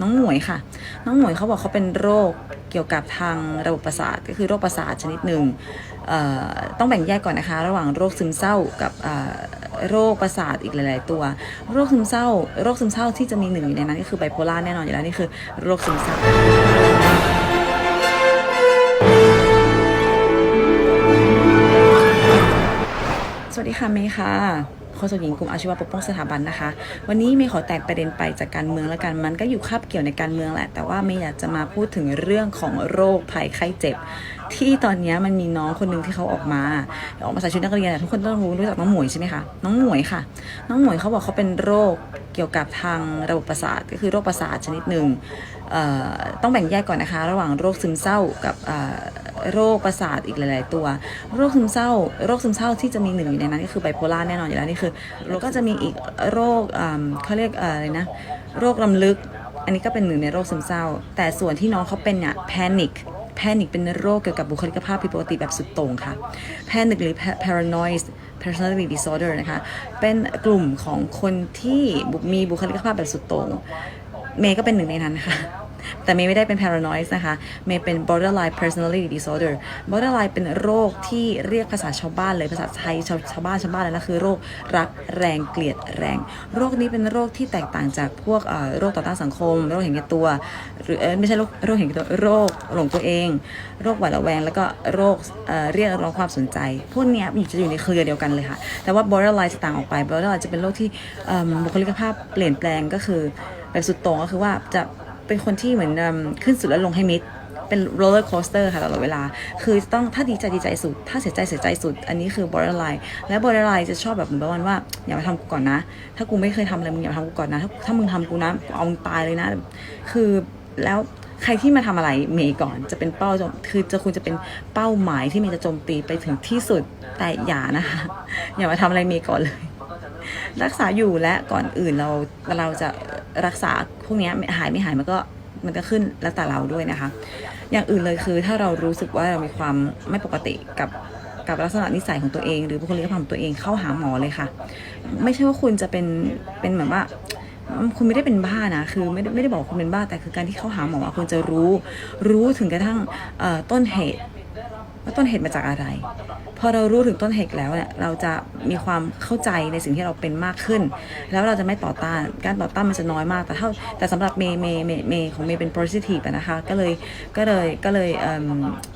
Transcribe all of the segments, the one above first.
น้องหมวยค่ะ น้องหมวยเขาบอกเขาเป็นโรคเกี่ยวกับทางระบบประสาทก็คือโรคประสาทชนิดหนึ่งเอ่อต้องแบ่งแยกก่อนนะคะ ระหว่างโรคซึมเศร้ากับเอ่อโรคประสาทอีกหลาย ๆ ตัว โรคซึมเศร้า โรคซึมเศร้าที่จะมีหนึ่งอยู่ในนั้นก็คือไบโพล่าแน่นอนอยู่แล้วนี่คือโรคซึมเศร้าสวัสดีค่ะเมย์ค่ะ โฆษกหญิงกลุ่มอาชีวะปกป้องสถาบันนะคะ วันนี้เมย์ขอแตกประเด็นไปจากการเมืองแล้วกันมันก็อยู่คาบเกี่ยวในการเมืองแหละ แต่ว่าเมย์อยากจะมาพูดถึงเรื่องของโรคภัยไข้เจ็บ ที่ตอนนี้มันมีน้องคนหนึ่งที่เขาออกมาออกมาใส่ชุดนักเรียนทุกคนต้องรู้รู้จักน้องหมวยใช่ไหมคะน้องหมวยค่ะ น้องหมวยเขาบอกเขาเป็นโรคเกี่ยวกับทางระบบประสาทก็คือโรคประสาทชนิดหนึ่ง ต้องแบ่งแยกก่อนนะคะ ระหว่างโรคซึมเศร้ากับโรคประสาทอีกหลาย ๆ ตัว โรคซึมเศร้า โรคซึมเศร้าที่จะมีหนึ่งอยู่ในนั้นก็คือไบโพล่าแน่นอนอยู่แล้วนี่คือแล้วก็จะมีอีกโรคเขาเรียกอะไรนะโรคลำลึก อันนี้ก็เป็นหนึ่งในโรคซึมเศร้า แต่ส่วนที่น้องเขาเป็นเนี่ยแพนิคแพนิคเป็นโรคเกี่ยวกับบุคลิกภาพผิดปกติแบบสุดโต่งค่ะแพนิคหรือ paranoid personality disorder นะคะ เป็นกลุ่มของคนที่มีบุคลิกภาพแบบสุดโต่ง เมย์ก็เป็นหนึ่งในนั้นค่ะ แต่เมย์ไม่ได้เป็น paranoid นะคะ เมย์เป็น borderline personality disorder borderline เป็นโรคที่เรียกภาษาชาวบ้านเลยภาษาไทยชาวชาวบ้านชาวบ้านเลยนะคือโรครักแรงเกลียดแรง โรคนี้เป็นโรคที่แตกต่างจากพวกโรคต่อต้านสังคม โรคเห็นแก่ตัว หรือไม่ใช่โรคโรคเห็นแก่ตัวโรคหลงตัวเอง โรคหวาดระแวง แล้วก็โรคเรียกร้องความสนใจ พวกนี้ยอยู่จะอยู่ในเครือเดียวกันเลยค่ะ แต่ว่า borderline จะต่างออกไป borderline จะเป็นโรคที่บุคลิกภาพเปลี่ยนแปลงก็คือ แบบสุดโต่งก็คือว่าจะเป็นคนที่เหมือนขึ้นสุดแล้วลงให้มิดเป็นโรลเลอร์โคสเตอร์ค่ะตลอดเวลา คือต้องถ้าดีใจดีใจสุด ถ้าเสียใจเสียใจสุด อันนี้คือ borderline และ borderline จะชอบแบบเหมือนประมาณว่าอย่ามาทำกูก่อนนะ ถ้ากูไม่เคยทำอะไรมึงอย่ามาทำกูก่อนนะ ถ้าถ้ามึงทำกูนะเอามึงตายเลยนะ คือแล้วใครที่มาทำอะไรเมย์ก่อนจะเป็นเป้าคือจะคุณจะเป็นเป้าหมายที่เมย์จะโจมตีไปถึงที่สุดแต่อย่านะคะอย่ามาทำอะไรเมย์ก่อนเลย รักษาอยู่และก่อนอื่นเราเราจะรักษาพวกนี้หายไม่หายมันก็มันก็ขึ้นแล้วแต่เราด้วยนะคะ อย่างอื่นเลยคือถ้าเรารู้สึกว่าเรามีความไม่ปกติกับกับลักษณะนิสัยของตัวเอง หรือบุคลิกภาพของตัวเองเข้าหาหมอเลยค่ะ ไม่ใช่ว่าคุณจะเป็นเป็นเหมือนว่าคุณไม่ได้เป็นบ้านะ คือไม่ได้ไม่ได้บอกคุณเป็นบ้า แต่คือการที่เข้าหาหมอคุณจะรู้ รู้ถึงกระทั่งต้นเหตุ ว่าต้นเหตุมาจากอะไร พอเรารู้ถึงต้นเหตุแล้วเนี่ยเราจะมีความเข้าใจในสิ่งที่เราเป็นมากขึ้น แล้วเราจะไม่ต่อต้านการต่อต้านมันจะน้อยมากแต่เท่าแต่สำหรับเมย์เมย์เมย์เมของเมย์เป็น positive นะคะก็เลยก็เลยก็เลย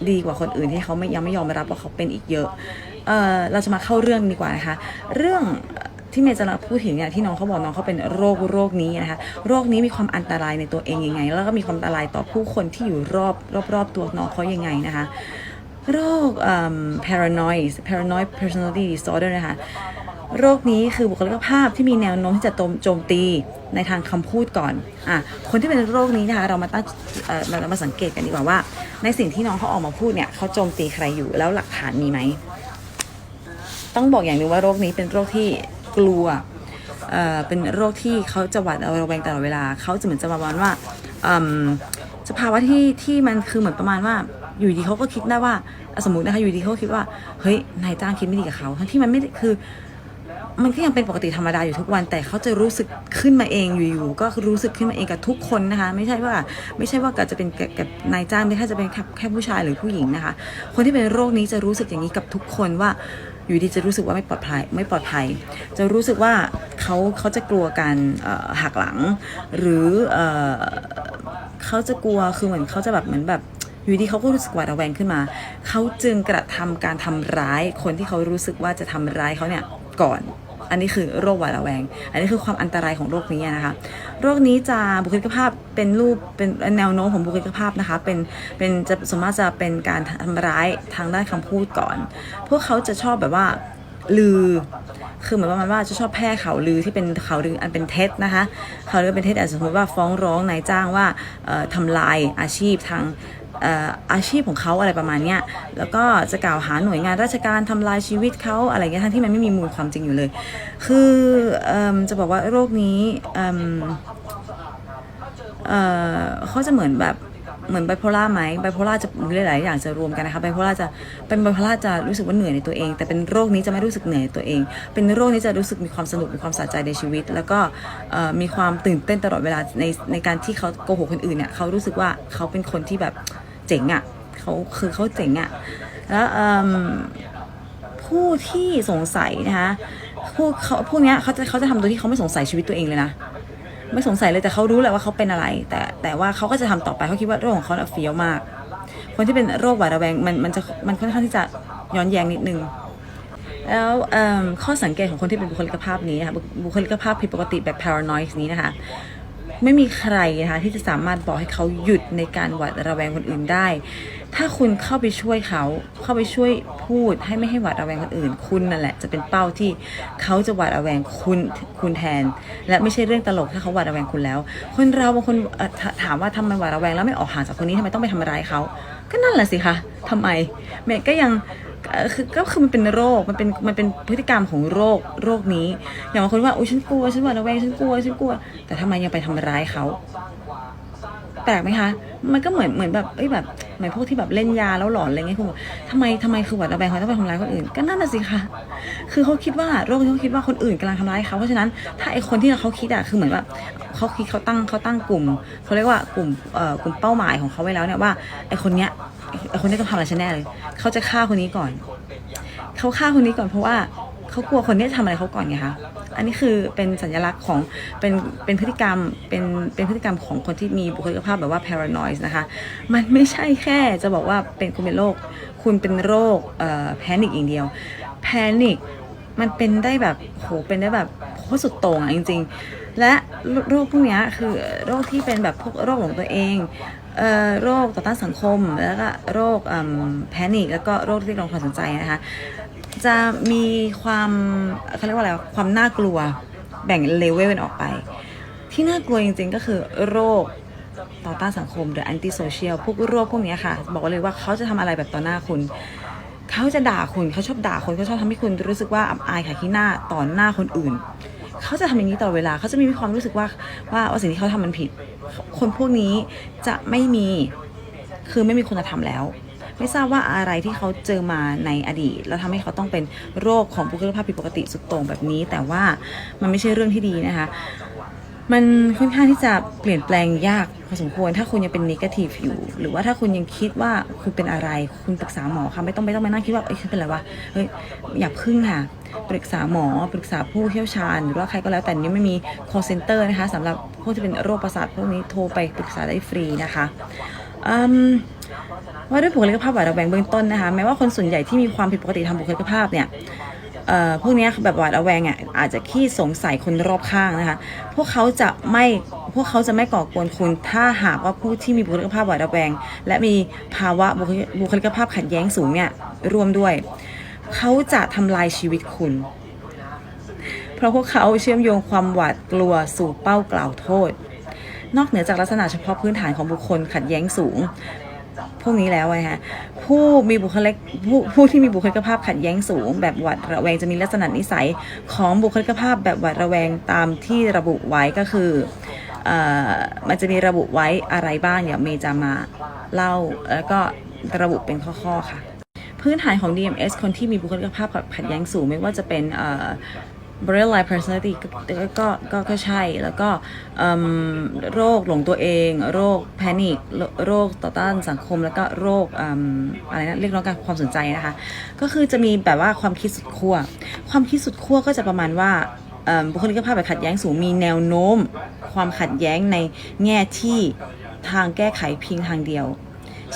เดีกว่าคนอื่นที่เขาไม่ยังไม่ยอมรับว่าเขาเป็นอีกเยอะเออเราจะมาเข้าเรื่องดีกว่านะคะเรื่องที่เมย์จะมาพูดถึงเนี่ยที่น้องเขาบอกน้องเขาเป็นโรคโรคนี้นะคะโรคนี้มีความอันตรายในตัวเองยังไง แล้วก็มีความอันตรายต่อผู้คนที่อยู่รอบรอบรอบตัวน้องเขายังไงนะคะ โรค paranoid paranoid personality disorder นะคะโรคนี้คือบุคลิกภาพที่มีแนวโน้มที่จะโจมตีในทางคำพูดก่อนอะคนที่เป็นโรคนี้นะคะเรามาตั้งเออเรามาสังเกตกันดีกว่าว่า ในสิ่งที่น้องเขาออกมาพูดเนี่ยเขาโจมตีใครอยู่แล้วหลักฐานมีไหม ต้องบอกอย่างหนึงว่าโรคนี้เป็นโรคที่กลัวเอ่อเป็นโรคที่เขาจะหวาดระแวงตลอดเวลาเขาจะเหมือนจะประมาณว่าอืมสภาวะที่ที่มันคือเหมือนประมาณว่า อยู่ดีเขาก็คิดได้ว่าสมมตินะคะอยู่ดีเขาคิดว่าเฮ้ยนายจ้างคิดไม่ดีกับเขาทั้งที่มันไม่คือ มันก็ยังเป็นปกติธรรมดาอยู่ทุกวัน แต่เขาจะรู้สึกขึ้นมาเองอยู่ๆก็รู้สึกขึ้นมาเองกับทุกคนนะคะ ไม่ใช่ว่า ไม่ใช่ว่ากับจะเป็นกับนายจ้างไม่ใช่จะเป็นแค่ผู้ชายหรือผู้หญิงนะคะ คนที่เป็นโรคนี้จะรู้สึกอย่างนี้กับทุกคนว่าอยู่ดีจะรู้สึกว่าไม่ปลอดภัยไม่ปลอดภัย จะรู้สึกว่าเขาเขาจะกลัวการหักหลัง หรือเขาจะกลัวคือเหมือนเขาจะแบบเหมือนแบบ อยู่ดีเขาก็รู้สึกหวาดระแวงขึ้นมา เขาจึงกระทำการทำร้ายคนที่เขารู้สึกว่าจะทำร้ายเขาเนี่ยก่อน อันนี้คือโรคหวาดระแวง อันนี้คือความอันตรายของโรคนี้นะคะ โรคนี้จะบุคลิกภาพเป็นรูปเป็นแนวโน้มของบุคลิกภาพนะคะ เป็นเป็นจะสมมติจะเป็นการทำร้ายทางด้านคำพูดก่อน พวกเขาจะชอบแบบว่าลือ คือเหมือนประมาณว่าจะชอบแพร่ข่าวลือที่เป็นข่าวลืออันเป็นเท็จนะคะข่าวลือเป็นเท็จอาจจะสมมติว่าฟ้องร้องนายจ้างว่าเอ่อทำลายอาชีพทาง อาชีพของเขาอะไรประมาณเนี้ยแล้วก็จะกล่าวหาหน่วยงานราชการทำลายชีวิตเขาอะไรเงี้ยทั้งที่มันไม่มีมูลความจริงอยู่เลย คืออจะบอกว่าโรคนี้เขาจะเหมือนแบบเหมือนไบโพล่าไหมไบโพล่าจะมีหลายๆอย่างจะรวมกันนะคะไบโพล่าจะเป็นไบโพล่าจะรู้สึกว่าเหนื่อยในตัวเอง แต่เป็นโรคนี้จะไม่รู้สึกเหนื่อยในตัวเอง เป็นโรคนี้จะรู้สึกมีความสนุกมีความสะใจในชีวิต แล้วก็มีความตื่นเต้นตลอดเวลาในในการที่เขาโกหกคนอื่นเนี่ยเขารู้สึกว่าเขาเป็นคนที่แบบ เจ๋งอะ่ะเขาคือเขาเจ๋งอะ่ะแล้วผู้ที่สงสัยนะคะพวกเขาพวกเนี้ยเขาจะเขาจะทำโดยที่เขาไม่สงสัยชีวิตตัวเองเลยนะไม่สงสัยเลยแต่เขารู้แหละว่าเขาเป็นอะไร แต่แต่ว่าเขาก็จะทำต่อไปเขาคิดว่าโรคของเขาเฟี้ยวมาก คนที่เป็นโรคหวาดระแวงมันมันจะมันค่อนข้างที่จะย้อนแย้งนิดนึงแล้วข้อสังเกตของคนที่เป็นบุคลิกภาพนี้นะคะบุคลิกภาพผิดปกติแบบ paranoid นี้นะคะ ไม่มีใครนะคะที่จะสามารถบอกให้เขาหยุดในการหวาดระแวงคนอื่นได้ ถ้าคุณเข้าไปช่วยเขาเข้าไปช่วยพูดให้ไม่ให้หวาดระแวงคนอื่น คุณนั่นแหละจะเป็นเป้าที่เขาจะหวาดระแวงคุณคุณแทน และไม่ใช่เรื่องตลกถ้าเขาหวาดระแวงคุณแล้ว คนเราบางคนถามว่าทำไมหวาดระแวงแล้วไม่ออกห่างจากคนนี้ทำไมต้องไปทำร้ายเขาก็นั่นแหละสิคะทำไมเมย์ก็ยัง เอ่อคือก็คือมันเป็นโรค มันเป็นมันเป็นพฤติกรรมของโรคโรคนี้ อย่างบางคนว่าอุ้ยฉันกลัวฉันหวาดระแวงฉันกลัวฉันกลัว แต่ทำไมยังไปทำร้ายเขาแปลกไหมคะ มันก็เหมือนเหมือนแบบเอ้ยแบบเหมือนพวกที่แบบเล่นยาแล้วหลอนอะไรเงี้ยคุณบอกทำไมทำไมคือหวาดระแวงเขาต้องไปทำร้ายคนอื่น ก็นั่นน่ะสิคะคือเขาคิดว่าโรคที่เขาคิดว่าคนอื่นกำลังทำร้ายเขาเพราะฉะนั้นถ้าไอคนที่เขาคิดอะคือเหมือนแบบเขาคิดเขาตั้งเขาตั้งกลุ่มเขาเรียกว่ากลุ่มเอ่อกลุ่มเป้าหมายของเขาไว้แล้วเนี่ยว่าไอคนเนี้ย คนนี้ต้องทำอะไรฉันแน่เลย เขาจะฆ่าคนนี้ก่อน เขาฆ่าคนนี้ก่อนเพราะว่าเขากลัวคนนี้จะทำอะไรเขาก่อนไงคะ อันนี้คือเป็นสัญลักษณ์ของเป็นเป็นพฤติกรรมเป็นเป็นพฤติกรรมของคนที่มีบุคลิกภาพแบบว่า paranoid นะคะ มันไม่ใช่แค่จะบอกว่าเป็นคุณเป็นโรคคุณเป็นโรคเอ่อ panic อย่างเดียว panic มันเป็นได้แบบโหเป็นได้แบบโคตรสุดโต่งอะจริง ๆ และโรคพวกเนี้ยคือโรคที่เป็นแบบพวกโรคของตัวเอง โรคต่อต้านสังคม แล้วก็โรคแพนิคแล้วก็โรคที่เรียกร้องความสนใจนะคะจะมีความเขาเรียกว่าอะไรความน่ากลัวแบ่งเลเวลกันออกไป ที่น่ากลัวจริงๆก็คือโรคต่อต้านสังคมหรือ anti social พวกโรคพวกนี้ค่ะ บอกเลยว่าเขาจะทำอะไรแบบต่อหน้าคุณ เขาจะด่าคุณเขาชอบด่าคนเขาชอบทำให้คุณรู้สึกว่าอับอายขายขี้หน้าต่อหน้าคนอื่น เขาจะทำอย่างนี้ตลอดเวลาเขาจะมีความรู้สึกว่าว่าว่าสิ่งที่เขาทำมันผิด คนพวกนี้จะไม่มีคือไม่มีคุณธรรมแล้ว ไม่ทราบว่าอะไรที่เขาเจอมาในอดีต แล้วทำให้เขาต้องเป็นโรคของบุคลิกภาพผิดปกติสุดโต่งแบบนี้ แต่ว่ามันไม่ใช่เรื่องที่ดีนะคะมันค่อนข้างที่จะเปลี่ยนแปลงยากพอสมควร ถ้าคุณยังเป็นนิเกทีฟอยู่ หรือว่าถ้าคุณยังคิดว่าคุณเป็นอะไร คุณปรึกษาหมอค่ะไม่ต้องไม่ต้องมานั่งคิดว่าเอ้ยฉันเป็นอะไรวะเฮ้ยอย่าพึ่งค่ะ ปรึกษาหมอ ปรึกษาผู้เชี่ยวชาญ หรือว่าใครก็แล้วแต่นี้ไม่มี call center นะคะสำหรับพวกที่เป็นโรคประสาทพวกนี้โทรไปปรึกษาได้ฟรีนะคะว่าด้วยบุคลิกภาพหวาดระแวงเบื้องต้นนะคะแม้ว่าคนส่วนใหญ่ที่มีความผิดปกติทางบุคลิกภาพเนี่ยพวกนี้แบบหวาดระแวงอะอาจจะขี้สงสัยคนรอบข้างนะคะ พวกเขาจะไม่พวกเขาจะไม่ก่อกวนคุณ ถ้าหากว่าผู้ที่มีบุคลิกภาพหวาดระแวง และมีภาวะบุคลิกบุคลิกภาพขัดแย้งสูงเนี่ยร่วมด้วย เขาจะทำลายชีวิตคุณ เพราะพวกเขาเชื่อมโยงความหวาดกลัวสู่เป้ากล่าวโทษ นอกเหนือจากลักษณะเฉพาะพื้นฐานของบุคคลขัดแย้งสูง พวกนี้แล้วนะคะผู้มีบุคลิกผู้ผู้ที่มีบุคลิกภาพขัดแย้งสูง แบบหวาดระแวงจะมีลักษณะนิสัยของบุคลิกภาพแบบหวาดระแวงตามที่ระบุไว้ก็คืออมันจะมีระบุไว้อะไรบ้างเดี๋ยวเมย์จะมาเล่าแล้วก็ระบุเป็นข้อๆค่ะ พื้นฐานของ DMS คนที่มีบุคลิกภาพขัดแย้งสูงไม่ว่าจะเป็นเอ่อ borderline personality ก็ก็ก็ใช่แล้วก็โรคหลงตัวเอง โรคแพนิคโรคต่อต้านสังคม แล้วก็โรคอะไรนะเรียกร้องการความสนใจนะคะ ก็คือจะมีแบบว่าความคิดสุดขั้วความคิดสุดขั้วก็จะประมาณว่าบุคลิกภาพแบบขัดแย้งสูงมีแนวโน้ม ความขัดแย้งในแง่ที่ทางแก้ไขเพียงทางเดียว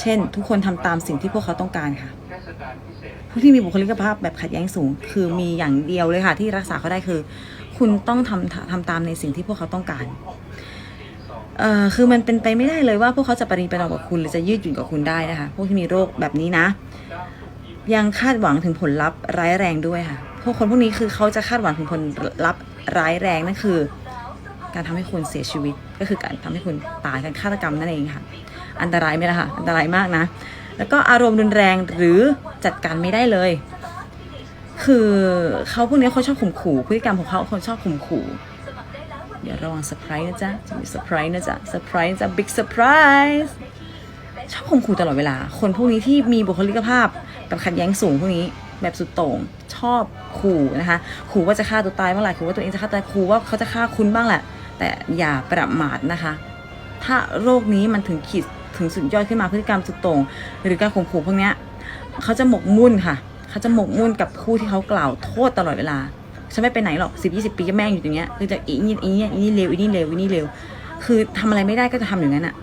เช่น ทุกคนทำตามสิ่งที่พวกเขาต้องการค่ะ ผู้ที่มีบุคลิกภาพแบบขัดแย้งสูง คือมีอย่างเดียวเลยค่ะ ที่รักษาเขาได้คือ คุณต้องทำทำตามในสิ่งที่พวกเขาต้องการเอ่อคือมันเป็นไปไม่ได้เลยว่าพวกเขาจะปริประนอมกับคุณหรือจะยืดหยุ่นกับคุณได้นะคะ พวกที่มีโรคแบบนี้นะ ยังคาดหวังถึงผลลัพธ์ร้ายแรงด้วยค่ะ พวกคนพวกนี้คือเขาจะคาดหวังถึงผลลัพธ์ร้ายแรงนั่นคือ การทำให้คุณเสียชีวิตก็คือการทำให้คุณตายการฆาตกรรมนั่นเองค่ะ อันตรายไหมล่ะคะอันตรายมากนะ แล้วก็อารมณ์รุนแรงหรือจัดการไม่ได้เลย คือเขาพวกนี้เขาชอบข่มขู่พฤติกรรมของเขาเขาชอบข่มขู่เดี๋ยวระวังเซอร์ไพรส์นะจ๊ะจะมีเซอร์ไพรส์นะจ๊ะเซอร์ไพรส์นะจ๊ะบิ๊กเซอร์ไพรส์ชอบข่มขู่ตลอดเวลา คนพวกนี้ที่มีบุคลิกภาพแบบขัดแย้งสูงพวกนี้แบบสุดโต่งชอบขู่นะคะขู่ว่าจะฆ่าตัวตายเมื่อไหร่ขู่ว่าตัวเองจะฆ่าตายขู่ว่าเขาจะฆ่าคุณบ้างแหละ แต่อย่าประมาทนะคะ ถ้าโรคนี้มันถึงขีด ถึงสุดยอดขึ้นมาพฤติกรรมสุดโต่งหรือการข่มขู่พวกเนี้ยเขาจะหมกมุ่นค่ะ เขาจะหมกมุ่นกับผู้ที่เขากล่าวโทษตลอดเวลาฉันไม่ไปไหนหรอกสิบยี่สิบปีก็แม่งอยู่อย่างเงี้ยคือจะอีนี่อีนี่อีนี่เลวอีนี่เลวอีนี่เลวคือทำอะไรไม่ได้ก็จะทำอย่างนั้นอะ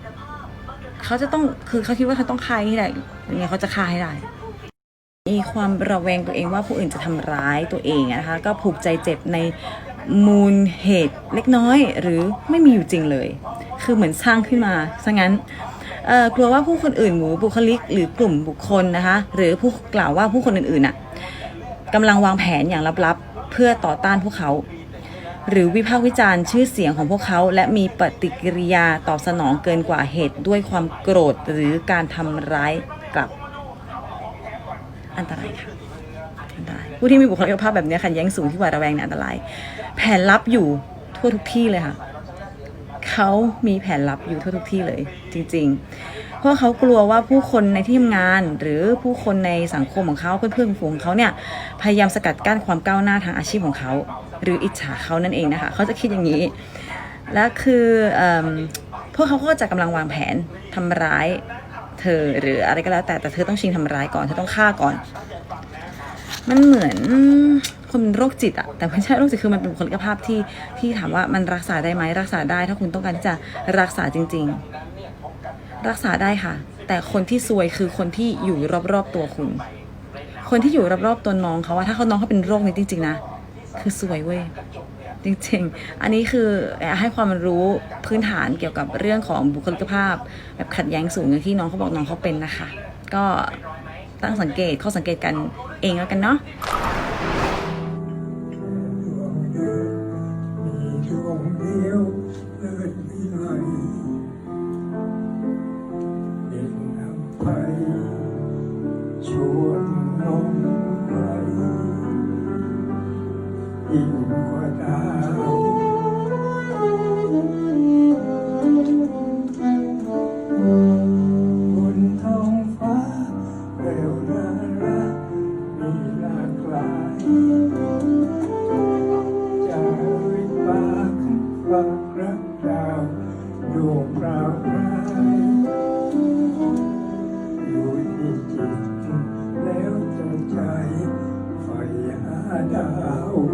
เขาจะต้องคือเขาคิดว่าเขาต้องฆ่าให้ได้ยังไงเขาจะฆ่าให้ได้มีความระแวงตัวเองว่าผู้อื่นจะทำร้ายตัวเองนะคะก็ผูกใจเจ็บในมูลเหตุเล็กน้อย หรือไม่มีอยู่จริงเลย คือเหมือนสร้างขึ้นมาซะงั้น กลัวว่าผู้คนอื่นหมู่บุคลิก หรือกลุ่มบุคคลนะคะ หรือผู้กล่าวว่าผู้คนอื่นๆน่ะกำลังวางแผนอย่างลับๆ เพื่อต่อต้านพวกเขา หรือวิพากษ์วิจารณ์ชื่อเสียงของพวกเขา และมีปฏิกิริยาตอบสนองเกินกว่าเหตุด้วยความโกรธหรือการทำร้ายกลับ อันตรายค่ะอันตรายผู้ที่มีบุคลิกภาพแบบนี้ขัดแย้งสูงที่หวาดระแวงเนี่ยอันตราย แผนลับอยู่ทั่วทุกที่เลยค่ะ เขามีแผนลับอยู่ทั่วทุกที่เลยจริง ๆ เพราะเขากลัวว่าผู้คนในที่ทำงาน หรือผู้คนในสังคมของเขาเพื่อนๆฝูงเขาเนี่ยพยายามสกัดกั้นความก้าวหน้าทางอาชีพของเขา หรืออิจฉาเขานั่นเองนะคะเขาจะคิดอย่างนี้ และคืออพวกเขาก็จะกำลังวางแผนทำร้ายเธอหรืออะไรก็แล้วแต่แต่เธอต้องชิงทำร้ายก่อนเธอต้องฆ่าก่อน มันเหมือนคนเป็นโรคจิตอะแต่ไม่ใช่โรคจิตคือมันเป็นบุคลิกภาพที่ที่ถามว่ามันรักษาได้ไหมรักษาได้ ถ้าคุณต้องการที่จะรักษาจริง ๆ รักษาได้ค่ะ แต่คนที่ซวยคือคนที่อยู่รอบๆตัวคุณ คนที่อยู่รอบๆตัวน้องเขาว่าถ้าเขาน้องเขาเป็นโรคนี้จริง ๆ นะ คือซวยเว้ยจริงๆ อันนี้คือให้ความรู้พื้นฐานเกี่ยวกับเรื่องของบุคลิกภาพ แบบขัดแย้งสูงอย่างที่น้องเขาบอกน้องเขาเป็นนะคะ ก็ตั้งสังเกตข้อสังเกตกัน เองแล้วกันเนาะ ดวงเดือนมีดวงเดียวเลิศวิไลเด่นนำไปชวนน้องไหลยิ่งกว่าดาว ฝากรักดาวดวงราวร้ายอยู่ที่จิตแล้วแต่ใจไฟหาดาว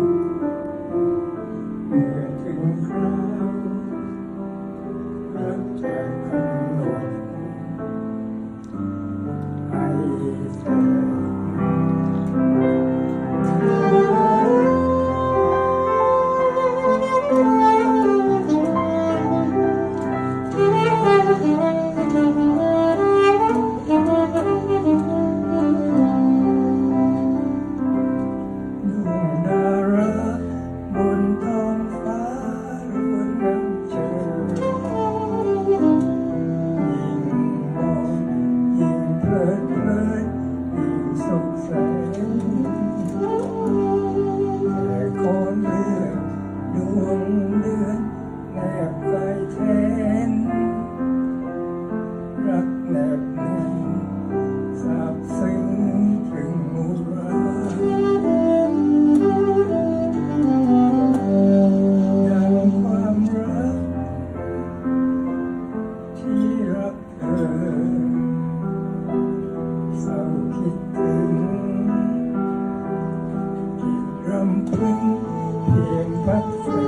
ดวงเดือนแนบใจแทนรักแนบแน่นซาบซึ้งถึงมุราดังความรัก ที่รักเธอเศร้าคิดถึงกินรำพึงเพี